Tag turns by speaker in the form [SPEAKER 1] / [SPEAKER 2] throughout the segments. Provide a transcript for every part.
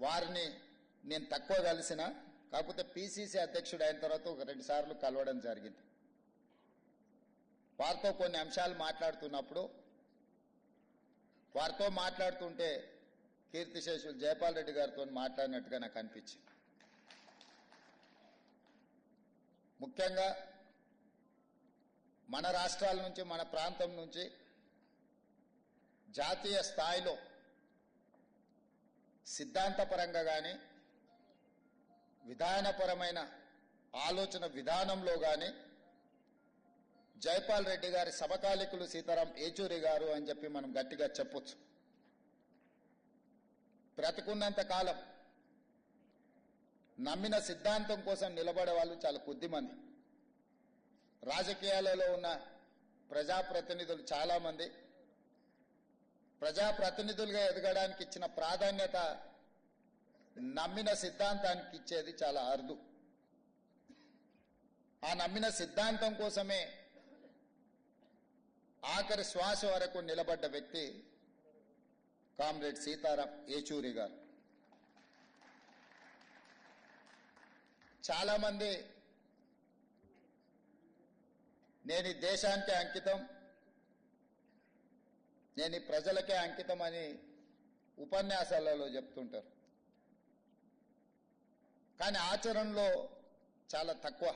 [SPEAKER 1] వారిని నేను తక్కువ కలిసిన కాకపోతే పిసిసి అధ్యక్షుడు అయిన తర్వాత ఒక రెండు సార్లు కలవడం జరిగింది. వారితో కొన్ని అంశాలు మాట్లాడుతున్నప్పుడు వారితో మాట్లాడుతుంటే కీర్తిశేషులు జయపాల్ రెడ్డి గారితో మాట్లాడినట్టుగా నాకు అనిపించింది. ముఖ్యంగా మన రాష్ట్రాల నుంచి మన ప్రాంతం నుంచి జాతీయ స్థాయిలో సిద్ధాంతపరంగా కానీ విధానపరమైన ఆలోచన విధానంలో కానీ జైపాల్ రెడ్డి గారి సమకాలికులు సీతారాం ఏచూరి గారు అని చెప్పి మనం గట్టిగా చెప్పొచ్చు. బ్రతికున్నంత కాలం నమ్మిన సిద్ధాంతం కోసం నిలబడే వాళ్ళు చాలా కొద్దిమంది. రాజకీయాలలో ఉన్న ప్రజాప్రతినిధులు చాలామంది. ప్రజాప్రతినిధులుగా ఎదగడానికి ఇచ్చిన ప్రాధాన్యత నమ్మిన సిద్ధాంతానికి ఇచ్చేది చాలా అరుదు. ఆ నమ్మిన సిద్ధాంతం కోసమే ఆఖరి శ్వాస వరకు నిలబడ్డ వ్యక్తి కామ్రేడ్ సీతారాం ఏచూరి గారు. చాలామంది నేను దేశానికి అంకితం నేను ఈ ప్రజలకే అంకితం అని ఉపన్యాసాలలో చెప్తుంటారు. కానీ ఆచరణలో చాలా తక్కువ.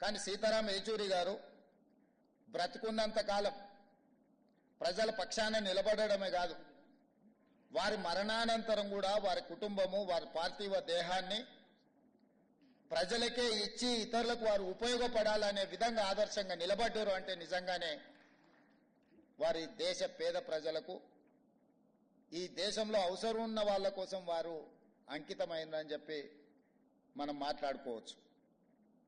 [SPEAKER 1] కానీ సీతారాం ఏచూరి గారు బ్రతికున్నంత కాలం ప్రజల పక్షాన నిలబడడమే కాదు వారి మరణానంతరం కూడా వారి కుటుంబము వారి పార్థివ దేహాన్ని ప్రజలకే ఇచ్చి ఇతరులకు వారు ఉపయోగపడాలనే విధంగా ఆదర్శంగా నిలబడ్డారు అంటే నిజంగానే వారి దేశ పేద ప్రజలకు ఈ దేశంలో అవసరం ఉన్న వాళ్ళ కోసం వారు అంకితమైందని చెప్పి మనం మాట్లాడుకోవచ్చు.